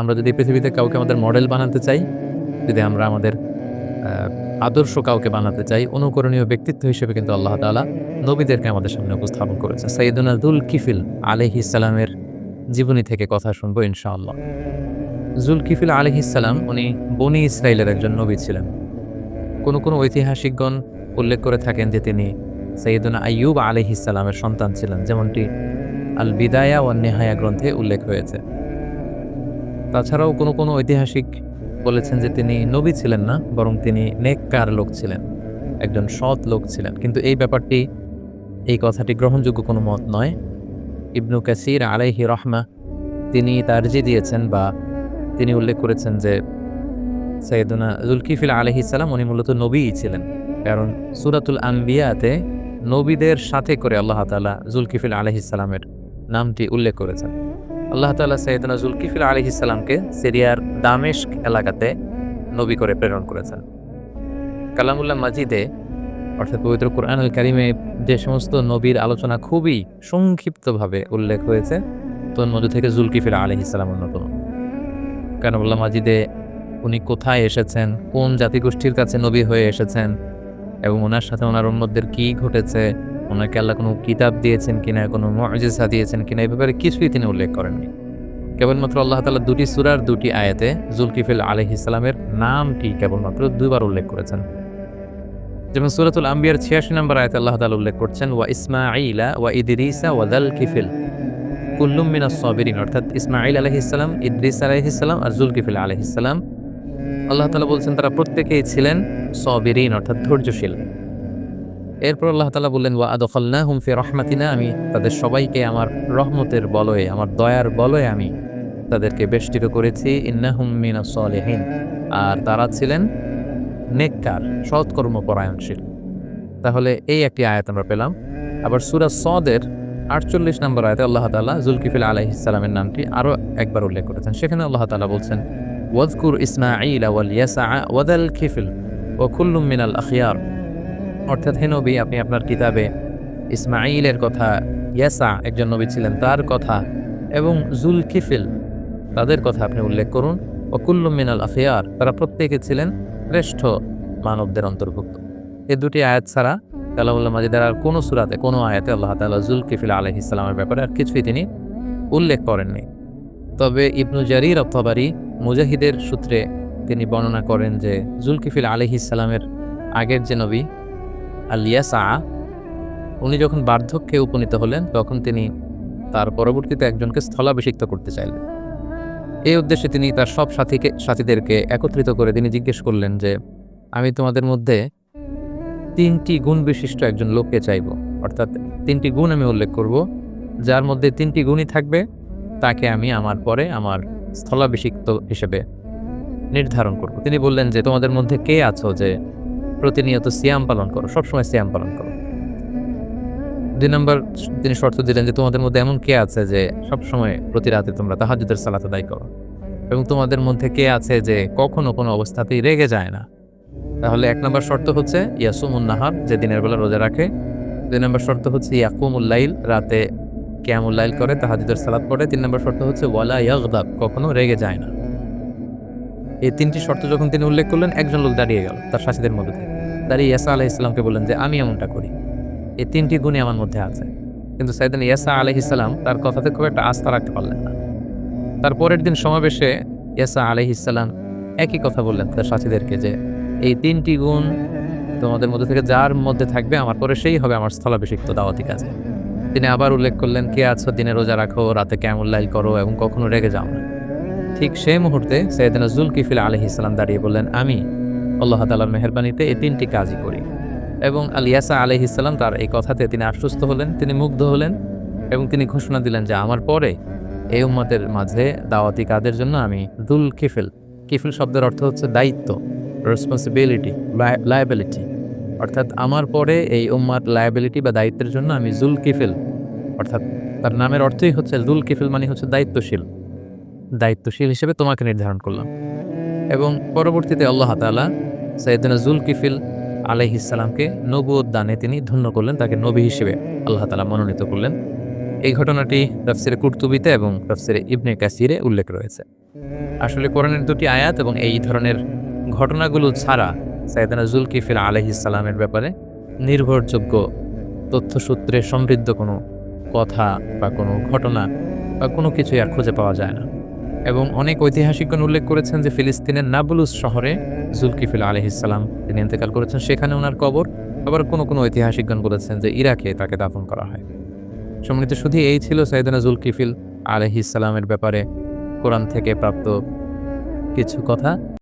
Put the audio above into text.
আমরা যদি পৃথিবীতে কাউকে আমাদের মডেল বানাতে চাই, যদি আমরা আমাদের আদর্শ কাউকে বানাতে চাই, অনুকরণীয় ব্যক্তিত্ব হিসেবে কিন্তু আল্লাহ তাআলা নবীদেরকে আমাদের সামনে উপস্থাপন করেছে সৈয়দুল দুল কিফিল আলহি ইসালামের জীবনী থেকে কথা শুনব ইনশাআল্লাহ। জুলকিফিল আলহি ইসালাম উনি বনি ইসরায়েলের একজন নবী ছিলেন। কোনো কোনো ঐতিহাসিকগণ উল্লেখ করে থাকেন যে তিনি সৈয়দুনা আইয়ুব আলহি ইসালামের সন্তান ছিলেন, যেমনটি আল বিদায়া ও নেহায়া গ্রন্থে উল্লেখ হয়েছে। তাছাড়াও কোনো কোনো ঐতিহাসিক বলেছেন যে তিনি নবী ছিলেন না, বরং তিনি নেককার লোক ছিলেন, একজন সৎ লোক ছিলেন। কিন্তু এই ব্যাপারটি, এই কথাটি গ্রহণযোগ্য কোনো মত নয়। ইবনু কাসির আলাইহি রহমা তিনি তারজি দিয়েছেন বা তিনি উল্লেখ করেছেন যে সৈয়দুনা জুলকিফিল আলহিসাল্লাম উনি মূলত নবীই ছিলেন। কারণ সুরাতুল আম্বিয়াতে নবীদের সাথে করে আল্লাহ তালা জুলকিফিল আলহিসাল্লামের নামটি উল্লেখ করেছেন। আল্লাহ তালা সৈয়দনা জুলকিফিল আলহিসাল্লামকে সিরিয়ার দামেস্ক এলাকাতে নবী করে প্রেরণ করেছেন। কালামুল্লাহ মাজিদে, অর্থাৎ পবিত্র কোরআনুল কারিমে যে সমস্ত নবীর আলোচনা খুবই সংক্ষিপ্তভাবে উল্লেখ হয়েছে তোর মধ্যে থেকে জুলকিফিল আলহিসাল্লাম অন্যতম। কালামুল্লাহ মাজিদে উনি কোথায় এসেছেন, কোন জাতিগোষ্ঠীর কাছে নবী হয়ে এসেছেন, এবং ওনার সাথে ওনার উন্মতদের কী ঘটেছে ওনাকে আল্লাহ কোনো কিতাব দিয়েছেন কিনা, কোনো মজেসা দিয়েছেন কিনা, এই ব্যাপারে কিছুই তিনি উল্লেখ করেননি। কেবলমাত্র আল্লাহ তালা দুটি সুরার দুটি আয়াতে জুলকিফিল আলহ ইসলামের নামটি কেবলমাত্র দুইবার উল্লেখ করেছেন। যেমন সুরাতুল আম্বিয়ার ছিয়াশি নম্বর আয়াতে আল্লাহ তালা উল্লেখ করছেন, ওয়া ইসমাঈলা ওয়া ইদরিসা ওয়া দাল কিফিল কুল্লুম মিনাস সবিরিন অর্থাৎ ইসমাঈল আলহিসাল্লাম ইদ্রিস আলহিসাল্লাম আর জুলকিফিল আলহিসাল্লাম আল্লাহ তালা বলছেন, তারা প্রত্যেকেই ছিলেন সবিরিন অর্থাৎ ধৈর্যশীল। এরপর আল্লাহ তালা বললেন, ওয়া আদখল্লা হুমফি রহমাতিনা আমি তাদের সবাইকে আমার রহমতের বলয়ে, আমার দয়ার বলয়ে আমি তাদেরকে বেষ্টিত করেছি। ইন্নাহুম মিনা সলেহীন। আর তারা ছিলেন নেককার সৎকর্ম পরায়ণশীল তাহলে এই একটি আয়াত আমরা পেলাম। আবার সুরা সদের আটচল্লিশ নম্বর আয়তে আল্লাহ তালা জুলকিফিল আলাইহিসালামের নামটি আরও একবার উল্লেখ করেছেন। সেখানে আল্লাহ তালা বলছেন, ওয়াজকুর ইসমাঈল ওয়াল ইয়াসা ওয়াদাল খিফিল ও খুল্লুম মিনাল আখিয়ার অর্থাৎ হে নবী, আপনি আপনার কিতাবে ইসমাইলের কথা, ইয়াসা একজন নবী ছিলেন তার কথা এবং জুলকিফিল তাদের কথা আপনি উল্লেখ করুন। ও কুল্লুম মিনাল আখিয়ার, তারা প্রত্যেকে ছিলেন শ্রেষ্ঠ মানবদের অন্তর্ভুক্ত। এ দুটি আয়াত ছাড়া কালামুল্লাহ মাজিদের আর কোনো সুরাতে, কোনো আয়াতে আল্লাহ তাল্লাহ জুলকিফিল আলহ ইসলামের ব্যাপারে আর কিছুই তিনি উল্লেখ করেননি। তবে ইবনু জারির অথবারি মুজাহিদের সূত্রে তিনি বর্ণনা করেন যে, জুলকিফিল আলহ ইসলামের আগের যে নবী আলিয়াসা উনি যখন বার্ধক্যে উপনীত হলেন, তখন তিনি তার পরবর্তীতে একজনকে স্থলাভিষিক্ত করতে চাইলেন। এই উদ্দেশ্যে তিনি তার সব সাথীকে, সাথীদেরকে একত্রিত করে তিনি জিজ্ঞেস করলেন যে, আমি তোমাদের মধ্যে তিনটি গুণ বিশিষ্ট একজন লোককে চাইব। অর্থাৎ তিনটি গুণ আমি উল্লেখ করব, যার মধ্যে তিনটি গুণই থাকবে, তাকে আমি আমার পরে আমার স্থলাভিষিক্ত হিসেবে নির্ধারণ করব। তিনি বললেন যে, তোমাদের মধ্যে কে আছো যে প্রতিনিয়ত সিয়াম পালন করো, সবসময় সিয়াম পালন করো। দুই নম্বর, তিনি শর্ত দিলেন যে তোমাদের মধ্যে এমন কে আছে যে সবসময় প্রতি রাতে তোমরা তাহাজুদের সালাত আদায় করো? এবং তোমাদের মধ্যে কে আছে যে কখনো কোনো অবস্থাতেই রেগে যায় না? তাহলে এক নম্বর শর্ত হচ্ছে ইয়াসুমুন নাহার, যে দিনের বেলা রোজা রাখে। দুই নম্বর শর্ত হচ্ছে ইয়াকুমুল্লাইল রাতে ক্যামুল্লাইল করে তাহাজুদের সালাত পড়ে। তিন নম্বর শর্ত হচ্ছে ওয়ালা ইয়াগদাব, কখনো রেগে যায় না। এই তিনটি শর্ত যখন তিনি উল্লেখ করলেন, একজন লোক দাঁড়িয়ে গেল, তার সাথীদের মধ্যে থেকে। দাঁড়িয়ে ইয়াসা আলাহ ইসলামকে বললেন যে, আমি এমনটা করি। এই তিনটি গুণই আমার মধ্যে আছে। কিন্তু সাইদিন ইয়াসা আলহ ইসলাম তার কথাতে খুব একটা আস্থা রাখতে পারলেন না। তার পরের দিন সমাবেশে ইয়াসা আলহ ইসলাম একই কথা বললেন তার সাথীদেরকে যে, এই তিনটি গুণ তোমাদের মধ্যে থেকে যার মধ্যে থাকবে, আমার পরে সেই হবে আমার স্থলাভিষিক্ত দাওয়াতি কাজে। তিনি আবার উল্লেখ করলেন, কে আছো? দিনে রোজা রাখো, রাতে ক্যামুল্লাইল করো এবং কখনো রেগে যাও না। ঠিক সেই মুহূর্তে সৈয়দিনা জুলকিফিল আলহ ইসলাম দাঁড়িয়ে বললেন আমি আল্লাহ তালার মেহরবানিতে এই তিনটি কাজই করি। এবং আলিয়াসা আলহ ইসলাম তার এই কথাতে তিনি আশ্বস্ত হলেন, তিনি মুগ্ধ হলেন এবং তিনি ঘোষণা দিলেন যে আমার পরে এই উম্মতের মাঝে দাওয়াতি কাজের জন্য আমি দুল কিফিল কিফিল শব্দের অর্থ হচ্ছে দায়িত্ব রেসপন্সিবিলিটি লায়াবিলিটি অর্থাৎ আমার পরে এই উম্মার লায়াবিলিটি বা দায়িত্বের জন্য আমি জুল কিফিল অর্থাৎ তার নামের অর্থই হচ্ছে জুল কিফিল মানে হচ্ছে দায়িত্বশীল। দায়িত্বশীল হিসেবে তোমাকে নির্ধারণ করলাম। এবং পরবর্তীতে আল্লাহ তালা সৈয়দিনা জুল কিফিল আলাইহিসালামকে নবুয় দানে তিনি ধন্য করলেন, তাকে নবী হিসেবে আল্লাহ তালা মনোনীত করলেন। এই ঘটনাটি তাফসিরে কুর্তুবিতে এবং তাফসিরে ইবনে কাসিরে উল্লেখ রয়েছে। আসলে কোরআনের দুটি আয়াত এবং এই ধরনের ঘটনাগুলো ছাড়া সাইদানা জুলকিফিল আলহিসাল্লামের ব্যাপারে নির্ভরযোগ্য তথ্যসূত্রে সমৃদ্ধ কোনো কথা বা কোনো ঘটনা বা কোনো কিছুই আর খুঁজে পাওয়া যায় না। এবং অনেক ঐতিহাসিকগণ উল্লেখ করেছেন যে ফিলিস্তিনের নাবুলুস শহরে জুলকিফিল আলহিসাল্লাম তিনি ইন্তেকাল করেছেন। সেখানে ওনার কবর, আবার কোনো কোনো ঐতিহাসিকগণ বলেছেন যে ইরাকে তাকে দাফন করা হয়। সম্মানিত শুধু এই ছিল সাইদানা জুলকিফিল আলহিসাল্লামের ব্যাপারে কোরআন থেকে প্রাপ্ত কিছু কথা।